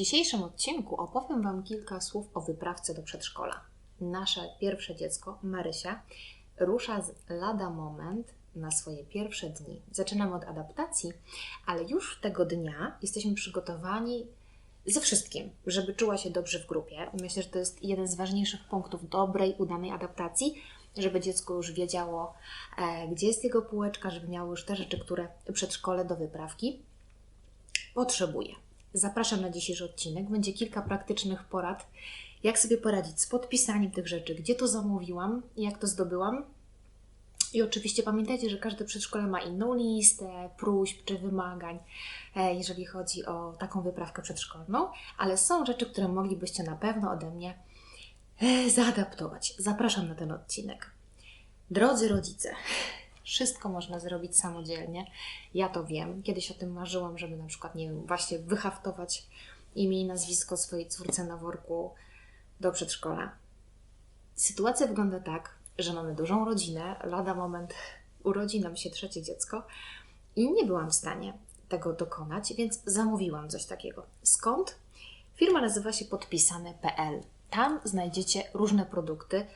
dzisiejszym odcinku opowiem Wam kilka słów o wyprawce do przedszkola. Nasze pierwsze dziecko, Marysia, rusza z lada moment na swoje pierwsze dni. Zaczynamy od adaptacji, ale już tego dnia jesteśmy przygotowani ze wszystkim, żeby czuła się dobrze w grupie. Myślę, że to jest jeden z ważniejszych punktów dobrej, udanej adaptacji, żeby dziecko już wiedziało, e, gdzie jest jego półeczka, żeby miało już te rzeczy, które przedszkole do wyprawki potrzebuje. Zapraszam na dzisiejszy odcinek. Będzie kilka praktycznych porad, jak sobie poradzić z podpisaniem tych rzeczy, gdzie to zamówiłam, jak to zdobyłam. I oczywiście pamiętajcie, że każde przedszkole ma inną listę próśb czy wymagań, e, jeżeli chodzi o taką wyprawkę przedszkolną, ale są rzeczy, które moglibyście na pewno ode mnie e, zaadaptować. Zapraszam na ten odcinek. Drodzy rodzice, wszystko można zrobić samodzielnie. Ja to wiem. Kiedyś o tym marzyłam, żeby na przykład, nie wiem, właśnie wyhaftować imię i nazwisko swojej córce na worku do przedszkola. Sytuacja wygląda tak, że mamy dużą rodzinę, lada moment urodzi nam się trzecie dziecko i nie byłam w stanie tego dokonać, więc zamówiłam coś takiego. Skąd? Firma nazywa się podpisane.pl. Tam znajdziecie różne produkty,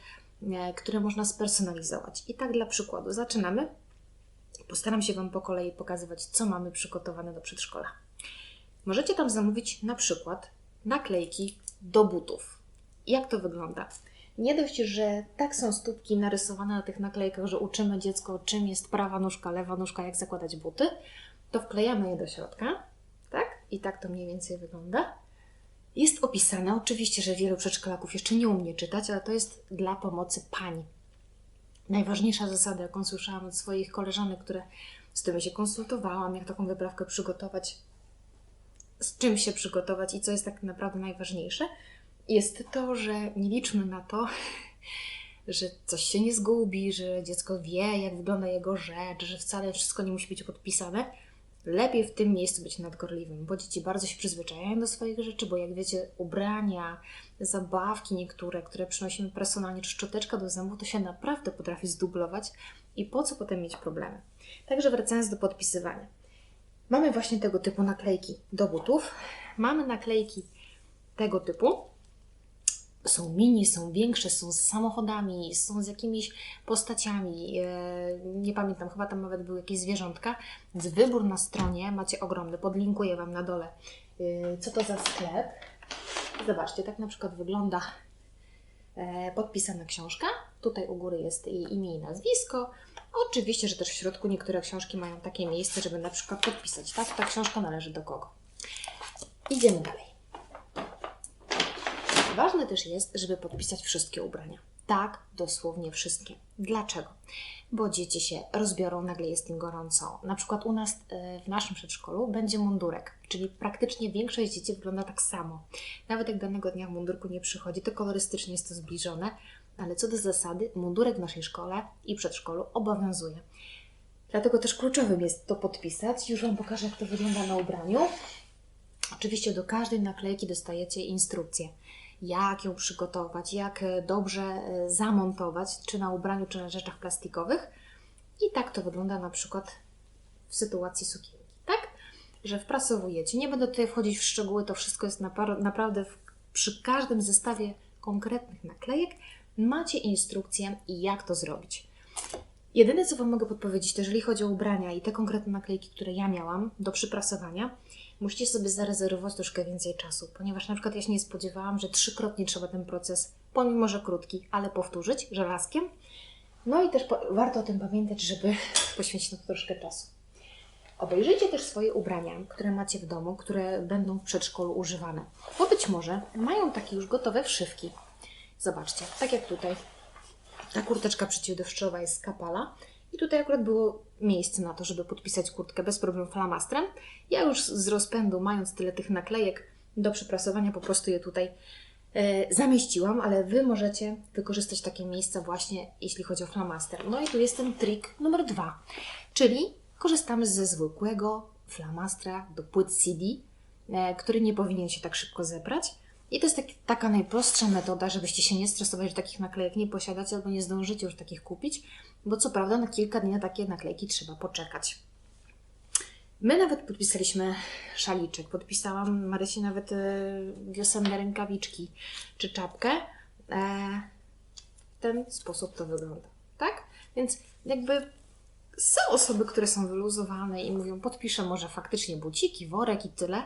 które można spersonalizować. I tak dla przykładu zaczynamy. Postaram się Wam po kolei pokazywać, co mamy przygotowane do przedszkola. Możecie tam zamówić na przykład naklejki do butów. Jak to wygląda? Nie dość, że tak są stópki narysowane na tych naklejkach, że uczymy dziecko, czym jest prawa nóżka, lewa nóżka, jak zakładać buty, to wklejamy je do środka, tak? I tak to mniej więcej wygląda. Jest opisane, oczywiście, że wielu przedszkolaków jeszcze nie umie czytać, ale to jest dla pomocy pań. Najważniejsza zasada, jaką słyszałam od swoich koleżanek, które z którymi się konsultowałam, jak taką wyprawkę przygotować, z czym się przygotować i co jest tak naprawdę najważniejsze, jest to, że nie liczmy na to, że coś się nie zgubi, że dziecko wie, jak wygląda jego rzecz, że wcale wszystko nie musi być podpisane. Lepiej w tym miejscu być nadgorliwym, bo dzieci bardzo się przyzwyczajają do swoich rzeczy, bo jak wiecie, ubrania, zabawki niektóre, które przynosimy personalnie, czy szczoteczka do zębów, to się naprawdę potrafi zdublować i po co potem mieć problemy. Także wracając do podpisywania. Mamy właśnie tego typu naklejki do butów. Mamy naklejki tego typu, są mini, są większe, są z samochodami, są z jakimiś postaciami. E, nie pamiętam, chyba tam nawet były jakieś zwierzątka. Więc wybór na stronie macie ogromny. Podlinkuję Wam na dole, e, co to za sklep. Zobaczcie, tak na przykład wygląda e, podpisana książka. Tutaj u góry jest jej imię i nazwisko. Oczywiście, że też w środku niektóre książki mają takie miejsce, żeby na przykład podpisać, tak? Ta książka należy do kogo. Idziemy dalej. Ważne też jest, żeby podpisać wszystkie ubrania. Tak, dosłownie wszystkie. Dlaczego? Bo dzieci się rozbiorą, nagle jest im gorąco. Na przykład u nas e, w naszym przedszkolu będzie mundurek, czyli praktycznie większość dzieci wygląda tak samo. Nawet jak danego dnia w mundurku nie przychodzi, to kolorystycznie jest to zbliżone, ale co do zasady, mundurek w naszej szkole i przedszkolu obowiązuje. Dlatego też kluczowym jest to podpisać. Już Wam pokażę, jak to wygląda na ubraniu. Oczywiście do każdej naklejki dostajecie instrukcję jak ją przygotować, jak e, dobrze e, zamontować, czy na ubraniu, czy na rzeczach plastikowych. I tak to wygląda na przykład w sytuacji sukienki, tak? Że wprasowujecie. Nie będę tutaj wchodzić w szczegóły, to wszystko jest naprawdę w, przy każdym zestawie konkretnych naklejek macie instrukcję, jak to zrobić. Jedyne, co Wam mogę podpowiedzieć, to jeżeli chodzi o ubrania i te konkretne naklejki, które ja miałam do przyprasowania, musicie sobie zarezerwować troszkę więcej czasu, ponieważ na przykład ja się nie spodziewałam, że trzykrotnie trzeba ten proces, pomimo że krótki, ale powtórzyć żelazkiem. No i też warto o tym pamiętać, żeby poświęcić na to troszkę czasu. Obejrzyjcie też swoje ubrania, które macie w domu, które będą w przedszkolu używane. Bo być może mają takie już gotowe wszywki. Zobaczcie, tak jak tutaj. Ta kurteczka przeciwdeszczowa jest z kapala i tutaj akurat było miejsce na to, żeby podpisać kurtkę bez problemu flamastrem. Ja już z rozpędu, mając tyle tych naklejek do przyprasowania, po prostu je tutaj e, zamieściłam, ale Wy możecie wykorzystać takie miejsca właśnie, jeśli chodzi o flamaster. No i tu jest ten trik numer dwa, czyli korzystamy ze zwykłego flamastra do płyt CD, e, który nie powinien się tak szybko zebrać. I to jest tak, taka najprostsza metoda, żebyście się nie stresowali, że takich naklejek nie posiadacie albo nie zdążycie już takich kupić, bo co prawda na kilka dni na takie naklejki trzeba poczekać. My nawet podpisaliśmy szaliczek, podpisałam Marysi nawet e, wiosenne rękawiczki czy czapkę. E, w ten sposób to wygląda, tak? Więc jakby są osoby, które są wyluzowane i mówią, podpiszę może faktycznie buciki, worek i tyle,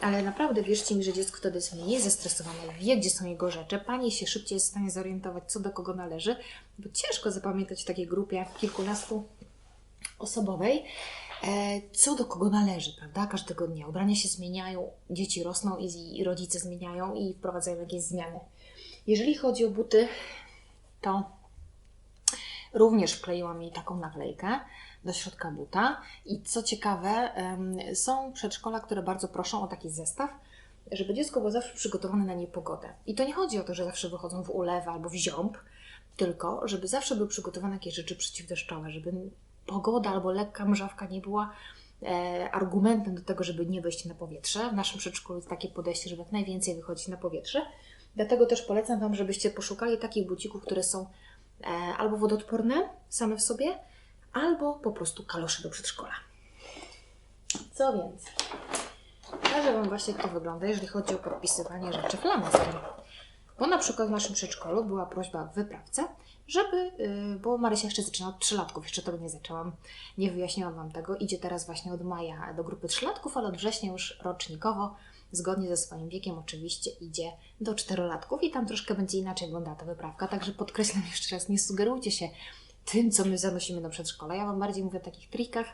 ale naprawdę wierzcie mi, że dziecko wtedy jest mniej zestresowane, wie, gdzie są jego rzeczy, pani się szybciej jest w stanie zorientować, co do kogo należy, bo ciężko zapamiętać w takiej grupie kilkunastu osobowej, e, co do kogo należy, prawda? Każdego dnia. Ubrania się zmieniają, dzieci rosną i rodzice zmieniają i wprowadzają jakieś zmiany. Jeżeli chodzi o buty, to również wkleiłam jej taką naklejkę do środka buta. I co ciekawe, są przedszkola, które bardzo proszą o taki zestaw, żeby dziecko było zawsze przygotowane na niepogodę. I to nie chodzi o to, że zawsze wychodzą w ulewę albo w ziąb, tylko żeby zawsze były przygotowane jakieś rzeczy przeciwdeszczowe, żeby pogoda albo lekka mrzawka nie była e, argumentem do tego, żeby nie wyjść na powietrze. W naszym przedszkolu jest takie podejście, żeby jak najwięcej wychodzić na powietrze. Dlatego też polecam Wam, żebyście poszukali takich bucików, które są albo wodoodporne same w sobie, albo po prostu kalosze do przedszkola. Co więcej, pokażę Wam właśnie, jak to wygląda, jeżeli chodzi o podpisywanie rzeczy flamastą. Bo na przykład w naszym przedszkolu była prośba w wyprawce, żeby, yy, bo Marysia jeszcze zaczyna od trzylatków, jeszcze tego nie zaczęłam, nie wyjaśniłam Wam tego, idzie teraz właśnie od maja do grupy trzylatków, ale od września już rocznikowo, zgodnie ze swoim wiekiem oczywiście idzie do czterolatków i tam troszkę będzie inaczej wyglądała ta wyprawka, także podkreślam jeszcze raz, nie sugerujcie się tym, co my zanosimy do przedszkola. Ja Wam bardziej mówię o takich trikach,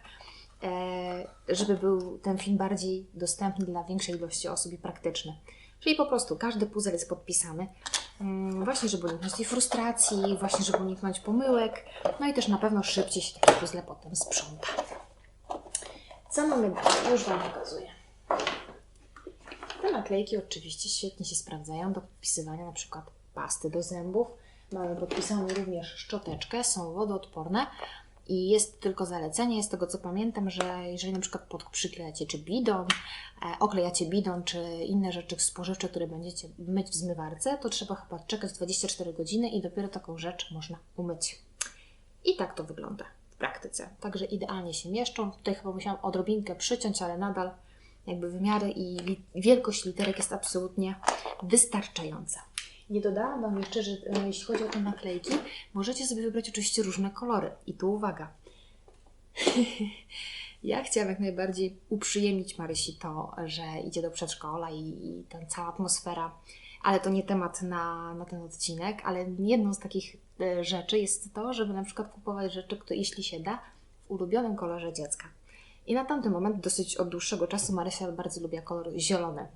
e, żeby był ten film bardziej dostępny dla większej ilości osób i praktyczny. Czyli po prostu każdy puzzle jest podpisany, mm, właśnie żeby uniknąć tej frustracji, właśnie żeby uniknąć pomyłek, no i też na pewno szybciej się takie puzzle potem sprząta. Co mamy dalej? Już Wam pokazuję. Naklejki oczywiście świetnie się sprawdzają do podpisywania na przykład pasty do zębów, Mamy podpisaną również szczoteczkę, są wodoodporne i jest tylko zalecenie, z tego co pamiętam, że jeżeli na przykład pod przyklejacie czy bidon, e, oklejacie bidon czy inne rzeczy spożywcze, które będziecie myć w zmywarce, to trzeba chyba czekać 24 godziny i dopiero taką rzecz można umyć. I tak to wygląda w praktyce. Także idealnie się mieszczą. Tutaj chyba musiałam odrobinkę przyciąć, ale nadal jakby wymiary i wielkość literek jest absolutnie wystarczająca. Nie dodałam Wam jeszcze, że e, jeśli chodzi o te naklejki, możecie sobie wybrać oczywiście różne kolory. I tu uwaga. ja chciałam jak najbardziej uprzyjemnić Marysi to, że idzie do przedszkola i, i ta cała atmosfera, ale to nie temat na, na ten odcinek, ale jedną z takich e, rzeczy jest to, żeby na przykład kupować rzeczy, które jeśli się da, w ulubionym kolorze dziecka. I na tamten moment, dosyć od dłuższego czasu, Marysia bardzo lubiła kolor zielony.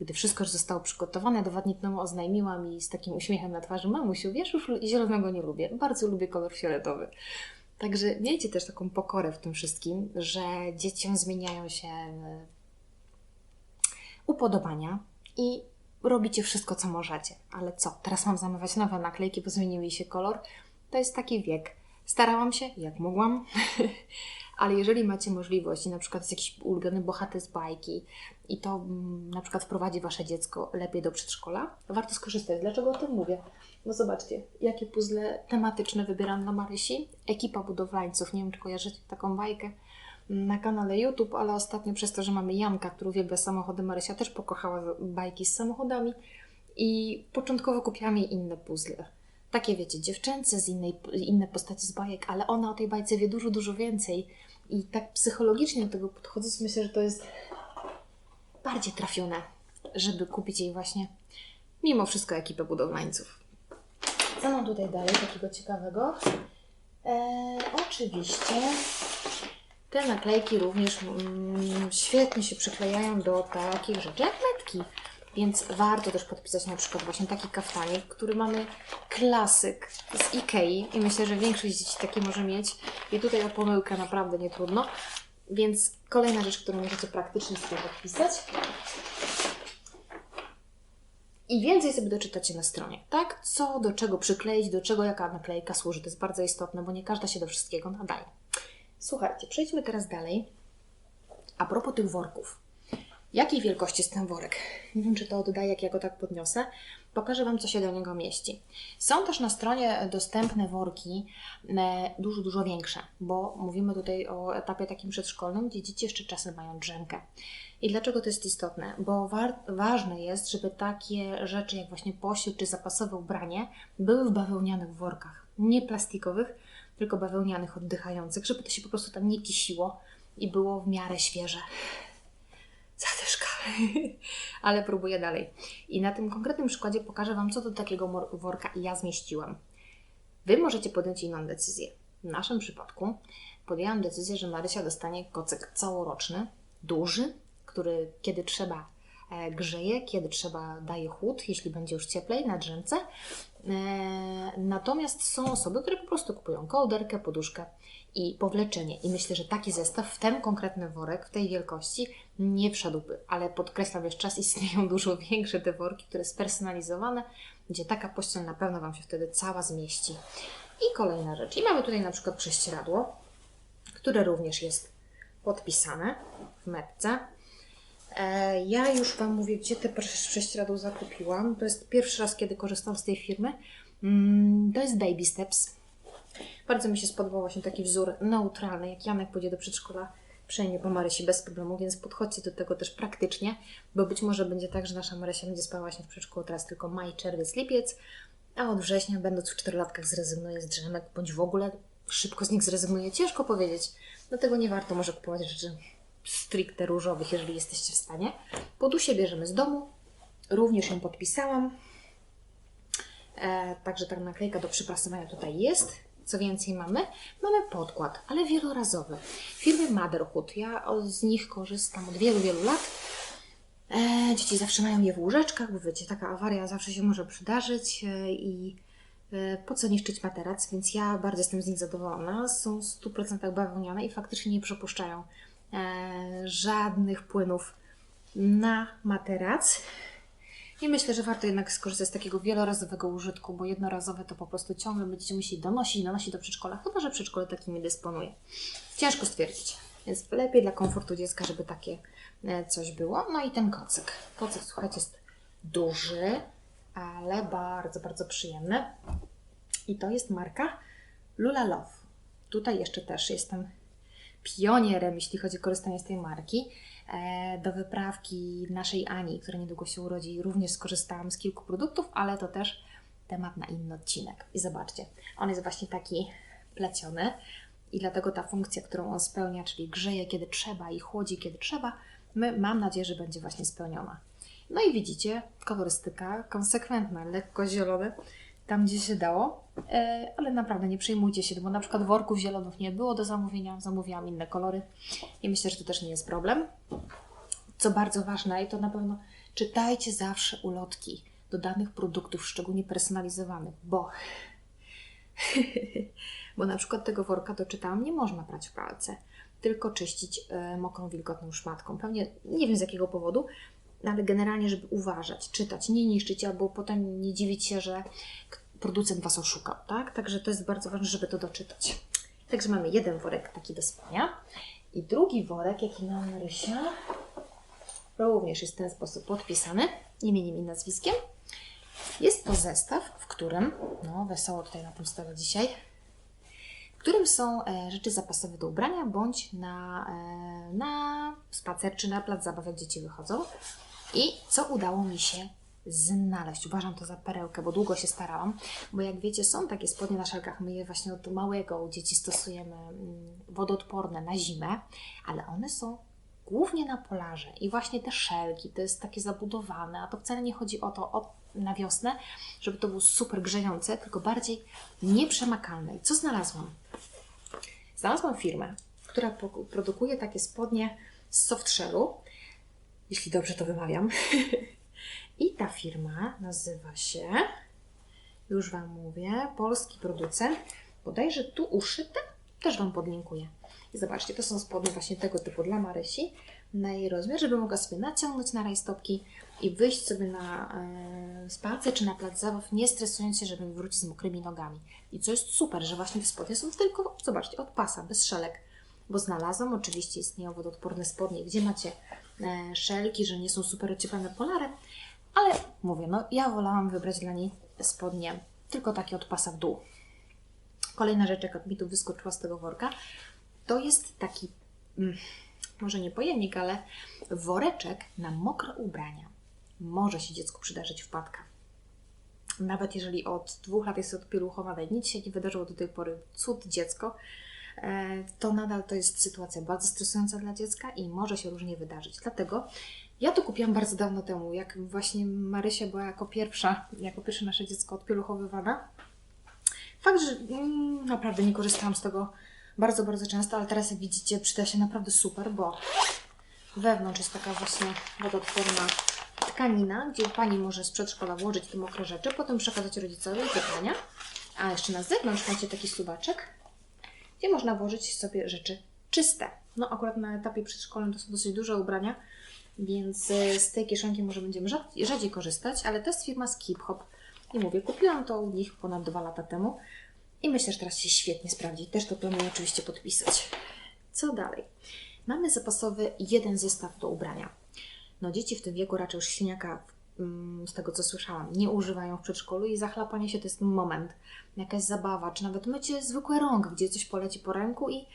Gdy wszystko już zostało przygotowane, dwa temu oznajmiła mi z takim uśmiechem na twarzy, mamusiu, wiesz, już zielonego nie lubię, bardzo lubię kolor fioletowy. Także miejcie też taką pokorę w tym wszystkim, że dzieciom zmieniają się upodobania i robicie wszystko, co możecie. Ale co, teraz mam zamawiać nowe naklejki, bo zmienił się kolor? To jest taki wiek. Starałam się, jak mogłam, ale jeżeli macie możliwość i na przykład jest jakiś ulubiony bohater z bajki i to mm, na przykład wprowadzi Wasze dziecko lepiej do przedszkola, warto skorzystać. Dlaczego o tym mówię? No zobaczcie, jakie puzzle tematyczne wybieram na Marysi. Ekipa budowlańców, nie wiem czy kojarzycie taką bajkę na kanale YouTube, ale ostatnio przez to, że mamy Janka, który uwielbia samochody, Marysia też pokochała bajki z samochodami i początkowo kupiłam jej inne puzzle takie wiecie, dziewczęce z innej, inne postaci z bajek, ale ona o tej bajce wie dużo, dużo więcej. I tak psychologicznie do tego podchodząc, myślę, że to jest bardziej trafione, żeby kupić jej właśnie mimo wszystko ekipę budowlańców. Co mam tutaj dalej takiego ciekawego? Eee, oczywiście te naklejki również mm, świetnie się przyklejają do takich rzeczy jak metki. Więc warto też podpisać na przykład właśnie taki kaftanik, który mamy klasyk z Ikei i myślę, że większość dzieci taki może mieć. I tutaj o pomyłkę naprawdę nie trudno. Więc kolejna rzecz, którą możecie praktycznie sobie podpisać. I więcej sobie doczytacie na stronie, tak? Co do czego przykleić, do czego jaka naklejka służy. To jest bardzo istotne, bo nie każda się do wszystkiego nadaje. Słuchajcie, przejdźmy teraz dalej. A propos tych worków. Jakiej wielkości jest ten worek? Nie wiem, czy to oddaje, jak ja go tak podniosę. Pokażę Wam, co się do niego mieści. Są też na stronie dostępne worki e, dużo, dużo większe, bo mówimy tutaj o etapie takim przedszkolnym, gdzie dzieci jeszcze czasem mają drzemkę. I dlaczego to jest istotne? Bo wa ważne jest, żeby takie rzeczy jak właśnie posiłk czy zapasowe ubranie były w bawełnianych workach. Nie plastikowych, tylko bawełnianych, oddychających, żeby to się po prostu tam nie kisiło i było w miarę świeże. Ale próbuję dalej. I na tym konkretnym przykładzie pokażę Wam, co do takiego worka ja zmieściłam. Wy możecie podjąć inną decyzję. W naszym przypadku podjęłam decyzję, że Marysia dostanie kocyk całoroczny, duży, który kiedy trzeba e, grzeje, kiedy trzeba daje chłód, jeśli będzie już cieplej na drzemce. E, natomiast są osoby, które po prostu kupują kołderkę, poduszkę i powleczenie. I myślę, że taki zestaw w ten konkretny worek, w tej wielkości nie wszedłby. Ale podkreślam jeszcze czas, istnieją dużo większe te worki, które spersonalizowane, gdzie taka pościel na pewno Wam się wtedy cała zmieści. I kolejna rzecz. I mamy tutaj na przykład prześcieradło, które również jest podpisane w metce. E, ja już Wam mówię, gdzie te prześcieradło zakupiłam. To jest pierwszy raz, kiedy korzystam z tej firmy. Mm, to jest Baby Steps. Bardzo mi się spodobał właśnie taki wzór neutralny. Jak Janek pójdzie do przedszkola, przejmie po Marysi bez problemu, więc podchodźcie do tego też praktycznie, bo być może będzie tak, że nasza Marysia będzie spała właśnie w przedszkolu teraz tylko maj, czerwiec, lipiec, a od września, będąc w czterolatkach, zrezygnuje z drzemek, bądź w ogóle szybko z nich zrezygnuje. Ciężko powiedzieć. Dlatego nie warto może kupować rzeczy stricte różowych, jeżeli jesteście w stanie. Podusie bierzemy z domu. Również ją podpisałam. E, także ta naklejka do przyprasowania tutaj jest. Co więcej mamy? Mamy podkład, ale wielorazowy. Firmy Motherhood. Ja z nich korzystam od wielu, wielu lat. E, dzieci zawsze mają je w łóżeczkach, bo wiecie, taka awaria zawsze się może przydarzyć e, i e, po co niszczyć materac, więc ja bardzo jestem z nich zadowolona. Są w 100% bawełniane i faktycznie nie przepuszczają e, żadnych płynów na materac. I myślę, że warto jednak skorzystać z takiego wielorazowego użytku, bo jednorazowe to po prostu ciągle będziecie musieli donosić, donosić do przedszkola, chyba że przedszkole takimi dysponuje. Ciężko stwierdzić. Więc lepiej dla komfortu dziecka, żeby takie e, coś było. No i ten kocyk. Kocyk, słuchajcie, jest duży, ale bardzo, bardzo przyjemny. I to jest marka Lula Love. Tutaj jeszcze też jestem pionierem, jeśli chodzi o korzystanie z tej marki. E, do wyprawki naszej Ani, która niedługo się urodzi, również skorzystałam z kilku produktów, ale to też temat na inny odcinek. I zobaczcie, on jest właśnie taki pleciony i dlatego ta funkcja, którą on spełnia, czyli grzeje kiedy trzeba i chłodzi kiedy trzeba, my, mam nadzieję, że będzie właśnie spełniona. No i widzicie, kolorystyka konsekwentna, lekko zielony, tam gdzie się dało, e, ale naprawdę nie przejmujcie się, bo na przykład worków zielonych nie było do zamówienia, zamówiłam inne kolory i myślę, że to też nie jest problem. Co bardzo ważne i to na pewno czytajcie zawsze ulotki do danych produktów, szczególnie personalizowanych, bo bo na przykład tego worka doczytałam, nie można brać w palce, tylko czyścić e, mokrą, wilgotną szmatką. Pewnie nie wiem z jakiego powodu, ale generalnie, żeby uważać, czytać, nie niszczyć, albo potem nie dziwić się, że producent Was oszukał, tak? Także to jest bardzo ważne, żeby to doczytać. Także mamy jeden worek taki do spania i drugi worek, jaki mam na rysia, również jest w ten sposób podpisany imieniem i nazwiskiem. Jest to zestaw, w którym, no wesoło tutaj na tym stole dzisiaj, w którym są e, rzeczy zapasowe do ubrania bądź na, e, na spacer czy na plac zabaw, jak dzieci wychodzą. I co udało mi się znaleźć? Uważam to za perełkę, bo długo się starałam, bo jak wiecie, są takie spodnie na szelkach, my je właśnie od małego u dzieci stosujemy mm, wodoodporne na zimę, ale one są głównie na polarze i właśnie te szelki, to jest takie zabudowane, a to wcale nie chodzi o to o, na wiosnę, żeby to było super grzejące, tylko bardziej nieprzemakalne. I co znalazłam? Znalazłam firmę, która produkuje takie spodnie z softshellu, jeśli dobrze to wymawiam. I ta firma nazywa się, już Wam mówię, polski producent, bodajże tu uszyte, też Wam podlinkuję. I zobaczcie, to są spodnie właśnie tego typu dla Marysi, na jej rozmiar, żeby mogła sobie naciągnąć na rajstopki i wyjść sobie na e, spacer czy na plac zabaw, nie stresując się, żeby wrócić z mokrymi nogami. I co jest super, że właśnie te spodnie są tylko, zobaczcie, od pasa, bez szelek. Bo znalazłam, oczywiście istnieją wodoodporne spodnie, gdzie macie szelki, że nie są super ocieplane polarem, Ale mówię, no ja wolałam wybrać dla niej spodnie tylko takie od pasa w dół. Kolejna rzecz, jaka mi tu wyskoczyła z tego worka, to jest taki, mm, może nie pojemnik, ale woreczek na mokre ubrania. Może się dziecku przydarzyć wpadka. Nawet jeżeli od dwóch lat jest odpieluchowane, nic się nie wydarzyło do tej pory, cud dziecko, e, to nadal to jest sytuacja bardzo stresująca dla dziecka i może się różnie wydarzyć. Dlatego ja to kupiłam bardzo dawno temu, jak właśnie Marysia była jako pierwsza, jako pierwsze nasze dziecko odpieluchowywana. Fakt, że mm, naprawdę nie korzystałam z tego bardzo, bardzo często, ale teraz jak widzicie przyda się naprawdę super, bo wewnątrz jest taka właśnie wodoodporna tkanina, gdzie Pani może z przedszkola włożyć te mokre rzeczy, potem przekazać rodzicowi do. A jeszcze na zewnątrz macie taki suwaczek, gdzie można włożyć sobie rzeczy czyste. No akurat na etapie przedszkolnym to są dosyć duże ubrania, więc e, z tej kieszonki może będziemy rzadziej, korzystać, ale to jest firma Skip Hop. I mówię, kupiłam to u nich ponad dwa lata temu i myślę, że teraz się świetnie sprawdzi. Też to planuję oczywiście podpisać. Co dalej? Mamy zapasowy jeden zestaw do ubrania. No dzieci w tym wieku raczej już śniaka, z tego co słyszałam, nie używają w przedszkolu i zachlapanie się to jest moment, jakaś zabawa, czy nawet mycie zwykłe rąk, gdzie coś poleci po ręku i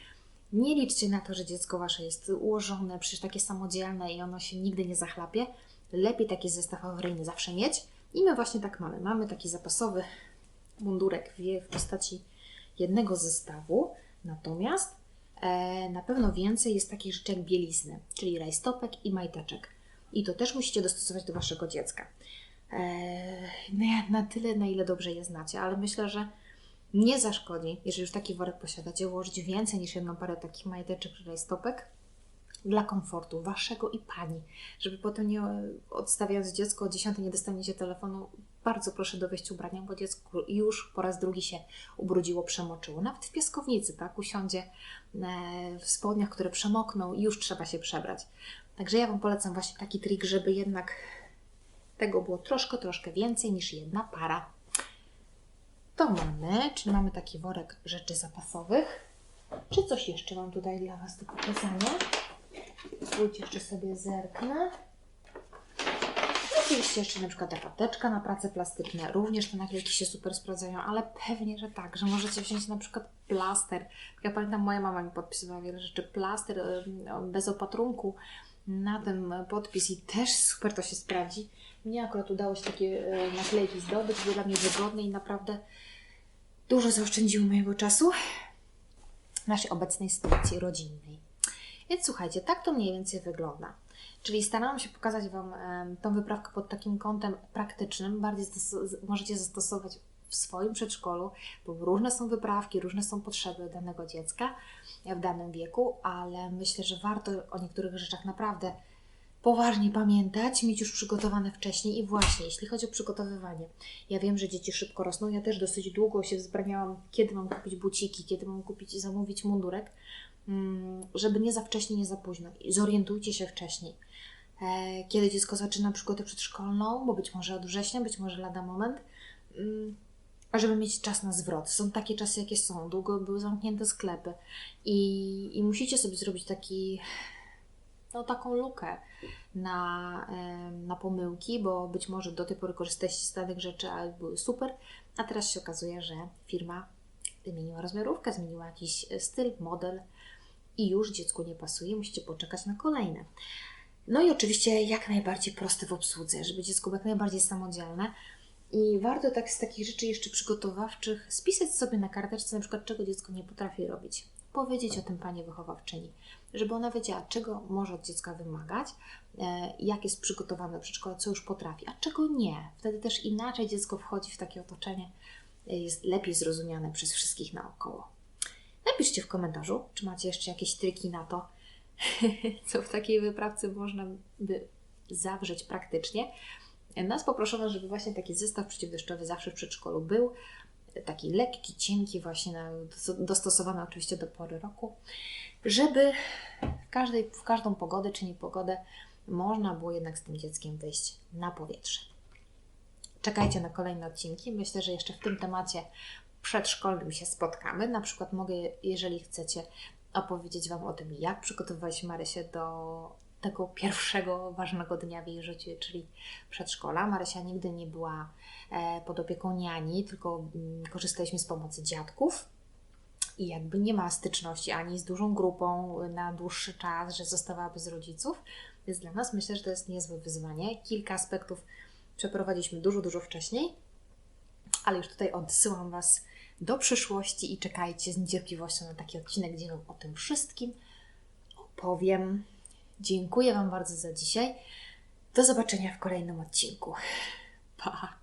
nie liczcie na to, że dziecko wasze jest ułożone, przecież takie samodzielne i ono się nigdy nie zachlapie. Lepiej taki zestaw awaryjny zawsze mieć. I my właśnie tak mamy. Mamy taki zapasowy mundurek w postaci jednego zestawu, natomiast e, na pewno więcej jest takich rzeczy jak bielizny, czyli rajstopek i majteczek. I to też musicie dostosować do Waszego dziecka. E, no na tyle, na ile dobrze je znacie, ale myślę, że nie zaszkodzi, jeżeli już taki worek posiadacie, włożyć więcej niż jedną parę takich majteczek czy rajstopek dla komfortu Waszego i Pani, żeby potem nie odstawiając dziecko o 10 nie dostaniecie telefonu, bardzo proszę dowieść ubrania, bo dziecko już po raz drugi się ubrudziło, przemoczyło. Nawet w piaskownicy, tak, usiądzie e, w spodniach, które przemokną i już trzeba się przebrać. Także ja Wam polecam właśnie taki trik, żeby jednak tego było troszkę, troszkę więcej niż jedna para. To mamy, czy mamy taki worek rzeczy zapasowych? Czy coś jeszcze mam tutaj dla Was do pokazania? Pójdź jeszcze sobie zerknę. Oczywiście jeszcze na przykład apateczka na prace plastyczne. Również te naklejki się super sprawdzają, ale pewnie, że tak, że możecie wziąć na przykład plaster. Ja pamiętam, moja mama mi podpisywała wiele rzeczy. Plaster bez opatrunku na ten podpis i też super to się sprawdzi. Mnie akurat udało się takie e, naklejki zdobyć, były dla mnie wygodne i naprawdę dużo zaoszczędziły mojego czasu w naszej obecnej sytuacji rodzinnej. Więc słuchajcie, tak to mniej więcej wygląda. Czyli starałam się pokazać Wam tą wyprawkę pod takim kątem praktycznym. Bardziej możecie zastosować w swoim przedszkolu, bo różne są wyprawki, różne są potrzeby danego dziecka w danym wieku, ale myślę, że warto o niektórych rzeczach naprawdę poważnie pamiętać, mieć już przygotowane wcześniej i właśnie, jeśli chodzi o przygotowywanie. Ja wiem, że dzieci szybko rosną, ja też dosyć długo się wzbraniałam, kiedy mam kupić buciki, kiedy mam kupić i zamówić mundurek, mm, żeby nie za wcześnie, nie za późno. Zorientujcie się wcześniej. E, kiedy dziecko zaczyna przygodę przedszkolną, bo być może od września, być może lada moment, mm, żeby mieć czas na zwrot. Są takie czasy, jakie są. Długo były zamknięte sklepy i, i musicie sobie zrobić taki, no, taką lukę na, na pomyłki, bo być może do tej pory korzystaliście z danych rzeczy, ale były super, a teraz się okazuje, że firma zmieniła rozmiarówkę, zmieniła jakiś styl, model i już dziecku nie pasuje, musicie poczekać na kolejne. No i oczywiście jak najbardziej proste w obsłudze, żeby dziecko było jak najbardziej samodzielne. I warto tak z takich rzeczy jeszcze przygotowawczych spisać sobie na karteczce na przykład czego dziecko nie potrafi robić. Powiedzieć o tym Pani wychowawczyni, żeby ona wiedziała, czego może od dziecka wymagać, e, jak jest przygotowane do przedszkola, co już potrafi, a czego nie. Wtedy też inaczej dziecko wchodzi w takie otoczenie, e, jest lepiej zrozumiane przez wszystkich naokoło. Napiszcie w komentarzu, czy macie jeszcze jakieś triki na to, co w takiej wyprawce można by zawrzeć praktycznie. Nas poproszono, żeby właśnie taki zestaw przeciwdeszczowy zawsze w przedszkolu był. Taki lekki, cienki, właśnie na, dostosowany oczywiście do pory roku, żeby w, każdej, w każdą pogodę czy niepogodę można było jednak z tym dzieckiem wyjść na powietrze. Czekajcie na kolejne odcinki. Myślę, że jeszcze w tym temacie przedszkolnym się spotkamy. Na przykład mogę, jeżeli chcecie, opowiedzieć Wam o tym, jak przygotowywać Marysię do tego pierwszego ważnego dnia w jej życiu, czyli przedszkola. Marysia nigdy nie była e, pod opieką niani, tylko mm, korzystaliśmy z pomocy dziadków. I jakby nie ma styczności ani z dużą grupą na dłuższy czas, że zostawała bez rodziców. Więc dla nas myślę, że to jest niezłe wyzwanie. Kilka aspektów przeprowadziliśmy dużo, dużo wcześniej, ale już tutaj odsyłam Was do przyszłości i czekajcie z niecierpliwością na taki odcinek, gdzie Wam o tym wszystkim opowiem. Dziękuję Wam bardzo za dzisiaj. Do zobaczenia w kolejnym odcinku. Pa!